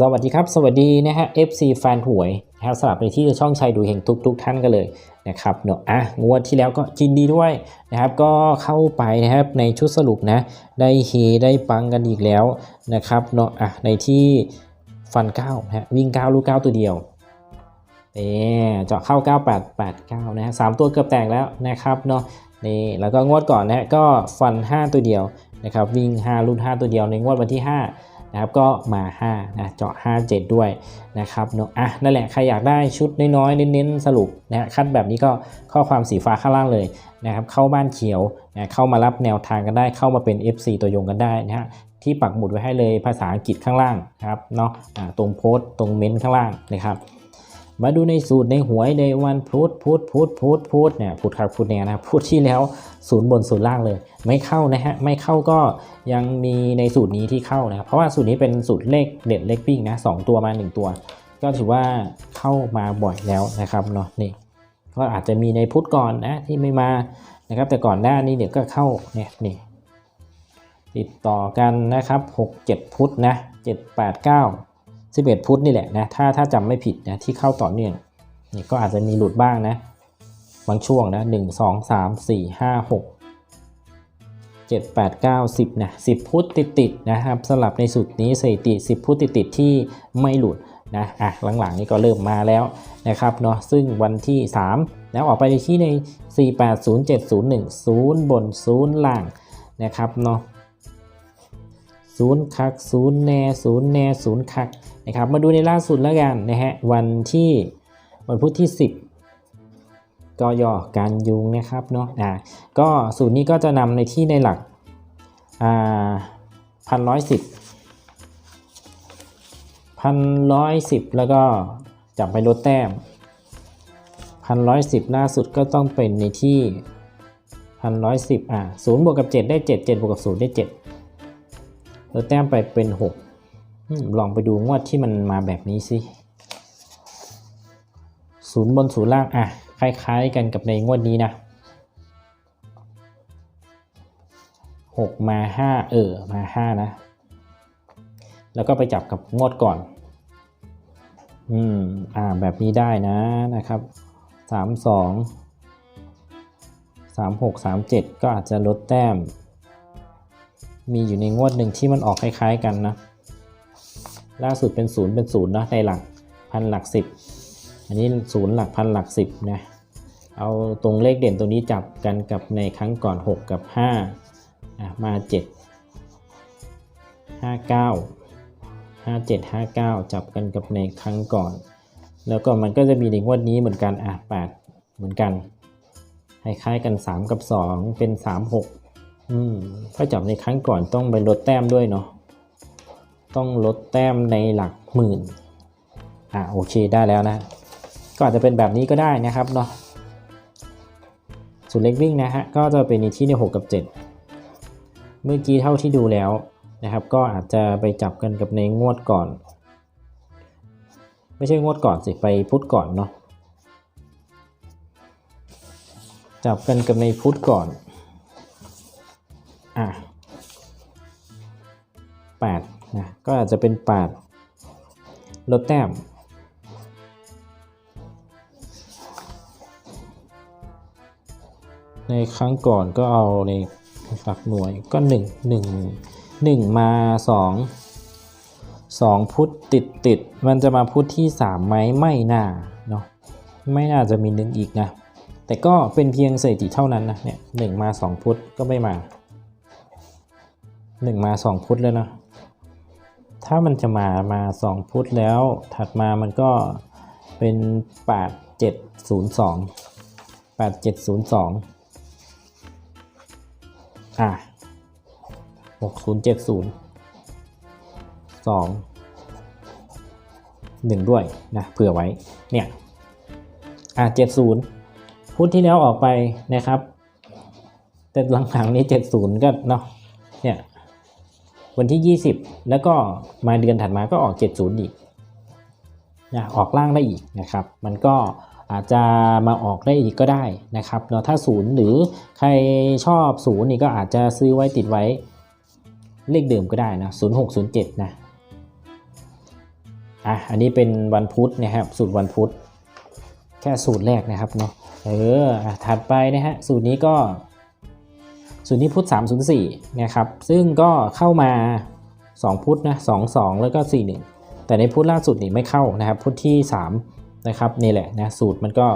สวัสดีครับ สวัสดีนะฮะ FC แฟนหวยนะครับสลับไปที่ช่องชัยดูเฮงทุกทุกท่านกันเลยนะครับเนาะอะงวดที่แล้วก็ยินดีด้วยนะครับ ก็เข้าไปนะครับในชุดสรุปนะได้เฮได้ปังกันอีกแล้วนะครับเนาะอะในที่ฟัน9นะฮะวิ่ง 9 ลูก 9 ตัวเดียวเอ๊เจาะเข้า 9889 นะฮะสามตัวเกือบแตกแล้วนะครับเนาะนี่แล้วก็งวดก่อนนะฮะก็ฟัน 5 ตัวเดียวนะครับวิ่ง5ลูก5ตัวเดียวในงวดวันที่ 5 นะครับก็มา5นะเจาะ 5 7 ด้วยนะครับเนาะอะนั่นแหละใครอยากได้ชุดน้อยๆเน้นๆสรุปนะคัดแบบนี้ก็ข้อความสีฟ้าข้างล่างเลยนะครับเข้าบ้านเขียวนะเข้ามารับแนวทางกันได้เข้ามาเป็น FC ตัวยงกันได้นะฮะที่ปักหมุดไว้ให้เลยภาษาอังกฤษข้างล่างนะครับเนาะตรงโพสต์ตรงเม้นต์ข้างล่างนะครับ มาดูในสูตรในหวยในวันพุธพุธพุธพุธพุธเนี่ยพุธครับพุธเนี่ยนะพุธที่แล้วศูนย์บนศูนย์ล่างเลย ไม่เข้านะฮะไม่เข้าก็ยังมีในสูตรนี้ที่เข้านะเพราะว่าสูตรนี้เป็นสูตรเลขเด็ดเลขปิ้งนะสองตัวมา 1 ตัว ก็ถือว่าเข้ามาบ่อยแล้วนะครับเนาะนี่ก็อาจจะมีในพุธก่อนนะที่ไม่มานะครับแต่ก่อนหน้านี้เดี๋ยวก็เข้าเนี่ยนี่ติดต่อกันนะครับ 6 7 พุธนะ7 8 9 11 พุธนี่แหละนะถ้าถ้าจำไม่ผิดนะที่เข้าต่อเนื่องนี่ก็อาจจะมีหลุดบ้างนะ บางช่วงนะ 1 2 3 4 5 6 7 8 9 10นะ10 พุทธติดติดนะครับสลับในสุดนี้สถิติ 10 พุทธติดติดที่ไม่หลุดนะอะหลังๆนี่ก็เริ่มมาแล้วนะครับเนาะซึ่งวันที่ 3 แล้วออกไปในที่ใน 4 8 0 7 0 1 0 บน 0 ล่างนะครับเนาะศูนย์คักศูนย์แน่ศูนย์แน่ศูนย์คัก นะครับมาดูในล่าสุดแล้วกันนะฮะวันที่วันพุธที่ 10กยอการยุงนะครับเนาะอ่าก็สูตรนี้ก็จะนำในที่ในหลักอ่าพันร้อยสิบพันร้อยสิบแล้วก็จับไปลดแต้มพันร้อยสิบล่าสุดก็ต้องเป็นในที่พันร้อยสิบอ่าศูนย์บวกกับเจ็ดได้เจ็ดเจ็ดบวกกับศูนย์ได้เจ็ดลดแต้มไปเป็นหก ลองไปดูงวดที่มันมาแบบนี้สิศูนย์บนศูนย์ล่างอะคล้าย ๆ กันกับในงวดนี้นะหกมาห้าเออมาห้านะ แล้วก็ไปจับกับงวดก่อน อืมอ่าแบบนี้ได้นะนะครับสามสองสามหกสามเจ็ดก็อาจจะลดแต้ม มีอยู่ในงวดหนึ่งที่มันออกคล้าย ๆ กันนะ ล่าสุดเป็นศูนย์เป็นศูนย์นะในหลักพันหลักสิบอันนี้ศูนย์หลักพันหลักสิบนะเอาตรงเลขเด่นตัวนี้จับกันกับในครั้งก่อน 6 กับ5อะมา 7 5 9 5 7 5 9 จับกันกับในครั้งก่อน แล้วก็มันก็จะมีในงวดนี้เหมือนกันอะ8เหมือนกันคล้ายๆกัน 3 กับ 2 เป็น 3 6อืมถ้าจับในครั้งก่อนต้องไปลดแต้มด้วยเนาะ ต้องลดแต้มในหลักหมื่นอะโอเคได้แล้วนะ ก็อาจจะเป็นแบบนี้ก็ได้นะครับเนาะส่วนเล็กวิ่งนะฮะก็จะเป็นในที่ใน 6 กับ 7 เมื่อกี้เท่าที่ดูแล้วนะครับ ก็อาจจะไปจับกันกับในงวดก่อน ไม่ใช่งวดก่อนสิไปพุธก่อนเนาะจับกันกับในพุธก่อนอะ8 นะก็อาจจะเป็น8ลดแต้มในครั้งก่อนก็เอาในหลักหน่วยก็หนึ่งหนึ่งหนึ่งมาสองสองพุธติดติดมันจะมาพุธที่สามไหมไม่น่าเนาะไม่น่าจะมีหนึ่งอีกนะ แต่ก็เป็นเพียงสถิติเท่านั้นนะเนี่ยหนึ่งมาสองพุธก็ไม่มาหนึ่งมาสองพุธแล้วนะ ถ้ามันจะมามาสองพุธแล้ว ถัดมามันก็เป็นแปดเจ็ดศูนย์สองแปดเจ็ดศูนย์สองอะหกศูนย์เจ็ดศูนย์สองหนึ่งด้วยนะเผื่อไว้เนี่ยอะเจ็ดศูนย์พุทธที่แล้วออกไปนะครับ แต่หลังๆนี้เจ็ดศูนย์ก็เนาะเนี่ย วันที่ 20 แล้วก็มาเดือนถัดมาก็ออก 70 อีกนะออกล่างได้อีกนะครับ มันก็อาจจะมาออกได้อีกก็ได้นะครับเนาะถ้าศูนย์หรือใครชอบศูนย์นี่ก็อาจจะซื้อไว้ติดไว้เลขเดิมก็ได้นะ0607นะอะอันนี้เป็นวันพุธนะครับสูตรวันพุธแค่สูตรแรกนะครับเนาะเออถัดไปนะฮะสูตรนี้ก็ สูตรนี้พุทธ304นะครับซึ่งก็เข้ามา 2 พุทธนะ2 2 แล้วก็ 4 1 แต่ในพุทธล่าสุดนี่ไม่เข้านะครับพุทธที่ 3 นะครับนี่แหละนะสูตรมันก็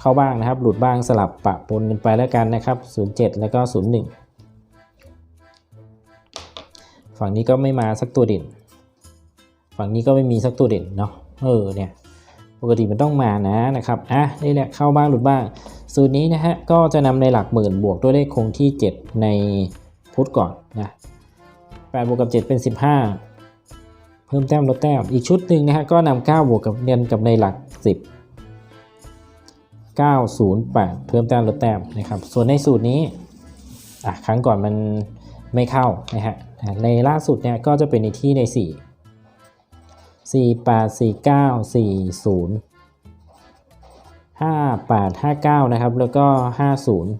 เข้าบ้างนะครับ หลุดบ้างสลับปะปนกันไปแล้วกันนะครับ 07 แล้วก็ 01 ฝั่งนี้ก็ไม่มาสักตัวเด่น ฝั่งนี้ก็ไม่มีสักตัวเด่นเนาะเออเนี่ย ปกติมันต้องมานะนะครับอะนี่แหละเข้าบ้างหลุดบ้าง สูตรนี้นะฮะก็จะนำในหลักหมื่นบวกด้วยเลขคงที่ 7 ในพุทธก่อนนะ8บวกกับ 7 เป็น 15 เพิ่มแต้มลดแต้ม อีกชุดหนึ่งนะฮะก็นำ9บวกกับเรียนกับในหลัก 10 908 เพิ่มแต้มลดแต้มนะครับ ส่วนในสูตรนี้อะครั้งก่อนมันไม่เข้านะฮะอะในล่าสุดเนี่ยก็จะเป็นในที่ใน 4 4 8 4 9 4 0ห้าแปดห้าเก้านะครับ แล้วก็ห้าศูนย์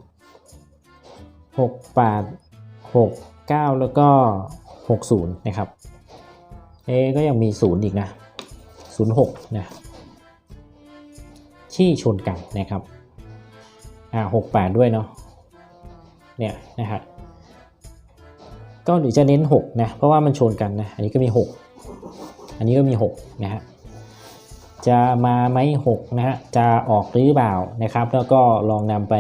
หกแปดหกเก้าแล้วก็หกศูนย์นะครับ เอก็ยังมีศูนย์อีกนะศูนย์หกนะที่ชนกันนะครับ อ่าหกแปดด้วยเนาะ เนี่ยนะครับก็หรือจะเน้น 6 นะ เพราะว่ามันชนกันนะ อันนี้ก็มี 6 อันนี้ก็มี6นะฮะจะมาไหม6นะฮะจะออกหรือเปล่านะครับ แล้วก็ลองนำไป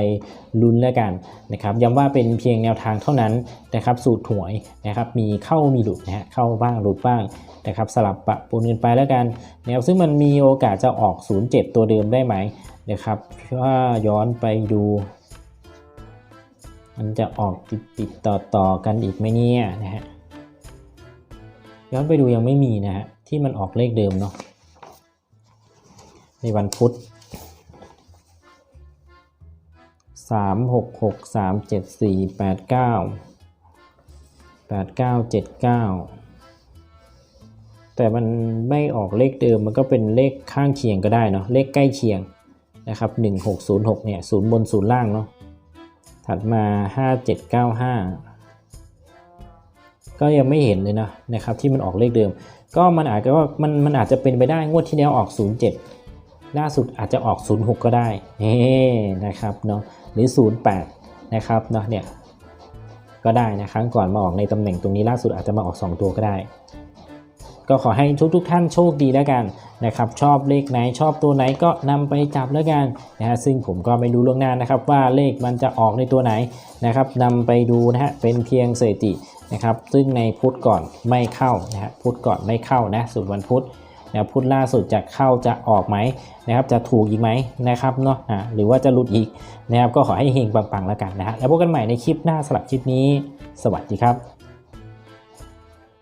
ลุ้นแล้วกันนะครับย้ำว่าเป็นเพียงแนวทางเท่านั้นนะครับ สูตรหวยนะครับ มีเข้ามีหลุดนะฮะเข้าบ้างหลุดบ้างนะครับ สลับปะปนกันไปแล้วกันนะครับซึ่งมันมีโอกาสจะออก 07 ตัวเดิมได้ไหมนะครับว่าย้อนไปดูมันจะออกติดติดต่อต่อกันอีกไหมเนี่ยนะฮะย้อนไปดูยังไม่มีนะฮะ ที่มันออกเลขเดิมเนาะในวันพุธสามหกหกสามเจ็ดสี่แปดเก้าแปดเก้าเจ็ดเก้าแต่มันไม่ออกเลขเดิมมันก็เป็นเลขข้างเคียงก็ได้เนาะเลขใกล้เคียงนะครับหนึ่งหกศูนย์หกเนี่ยศูนย์บนศูนย์ล่างเนาะถัดมาห้าเจ็ดเก็ยังไม่เห็นเลยนะนะครับที่มันออกเลขเดิม ก็มันอาจจะว่ามันมันอาจจะเป็นไปได้งวดที่แล้วออก 07 ล่าสุดอาจจะออก 06 ก็ได้เฮ้นะครับเนาะหรือ 08 นะครับเนาะเนี่ยก็ได้นะครั้งก่อนมาออกในตำแหน่งตรงนี้ล่าสุดอาจจะมาออก 2 ตัวก็ได้ ก็ขอให้ทุกทุกๆท่านโชคดีแล้วกันนะครับชอบเลขไหนชอบตัวไหนก็นำไปจับแล้วกันนะฮะซึ่งผมก็ไม่รู้ล่วงหน้านะครับว่าเลขมันจะออกในตัวไหนนะครับนำไปดูนะฮะเป็นเพียงสถิติ นะครับ ซึ่งในพุธก่อนไม่เข้านะฮะพุธก่อนไม่เข้านะสุดวันพุธนะพุธล่าสุดจะเข้าจะออกไหมนะครับ จะถูกอีกไหมนะครับเนาะอ่าหรือว่าจะหลุดอีกนะครับ ก็ขอให้เฮงปังๆแล้วกันนะฮะแล้วพบกันใหม่ในคลิปหน้าสลับคลิปนี้ สวัสดีครับ